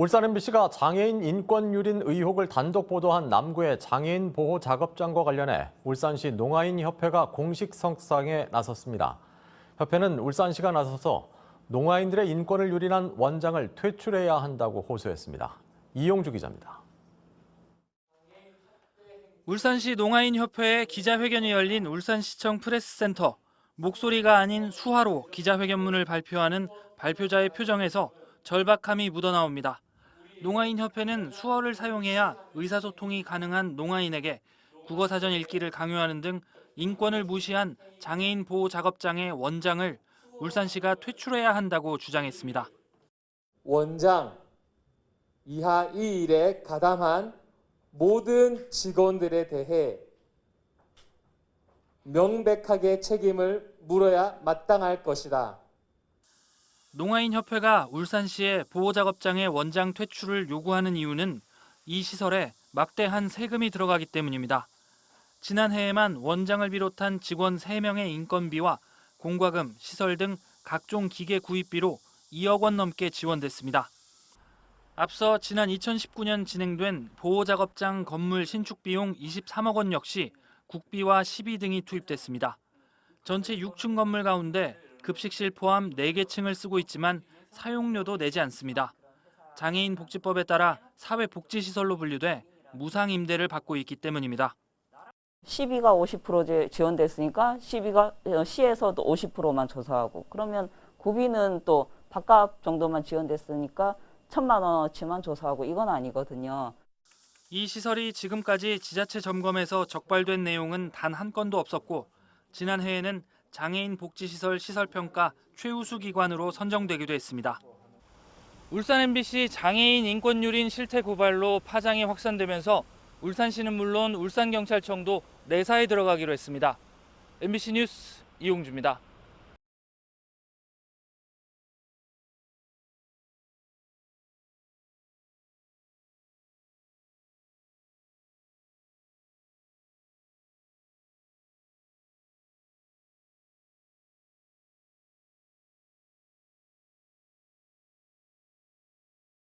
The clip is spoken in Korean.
울산 MBC가 장애인 인권 유린 의혹을 단독 보도한 남구의 장애인 보호 작업장과 관련해 울산시 농아인 협회가 공식 성상에 나섰습니다. 협회는 울산시가 나서서 농아인들의 인권을 유린한 원장을 퇴출해야 한다고 호소했습니다. 이용주 기자입니다. 울산시 농아인협회의 기자회견이 열린 울산시청 프레스센터. 목소리가 아닌 수화로 기자회견문을 발표하는 발표자의 표정에서 절박함이 묻어나옵니다. 농아인협회는 수어를 사용해야 의사소통이 가능한 농아인에게 국어사전 읽기를 강요하는 등 인권을 무시한 장애인 보호 작업장의 원장을 울산시가 퇴출해야 한다고 주장했습니다. 원장 이하 이 일에 가담한 모든 직원들에 대해 명백하게 책임을 물어야 마땅할 것이다. 농아인협회가 울산시의 보호작업장의 원장 퇴출을 요구하는 이유는 이 시설에 막대한 세금이 들어가기 때문입니다. 지난해에만 원장을 비롯한 직원 3명의 인건비와 공과금, 시설 등 각종 기계 구입비로 2억 원 넘게 지원됐습니다. 앞서 지난 2019년 진행된 보호작업장 건물 신축 비용 23억 원 역시 국비와 시비 등이 투입됐습니다. 전체 6층 건물 가운데 급식실 포함 4개 층을 쓰고 있지만 사용료도 내지 않습니다. 장애인 복지법에 따라 사회복지시설로 분류돼 무상 임대를 받고 있기 때문입니다. 시비가 50% 지- 지원됐으니까 시비가 어, 시에서도 50%만 조사하고 그러면 구비는 또 밥값 정도만 지원됐으니까 천만 원어치만 조사하고 이건 아니거든요. 이 시설이 지금까지 지자체 점검에서 적발된 내용은 단 한 건도 없었고 지난해에는 장애인 복지시설 시설평가 최우수 기관으로 선정되기도 했습니다. 울산 MBC 장애인 인권 유린 실태 고발로 파장이 확산되면서 울산시는 물론 울산경찰청도 내사에 들어가기로 했습니다. MBC 뉴스 이용주입니다.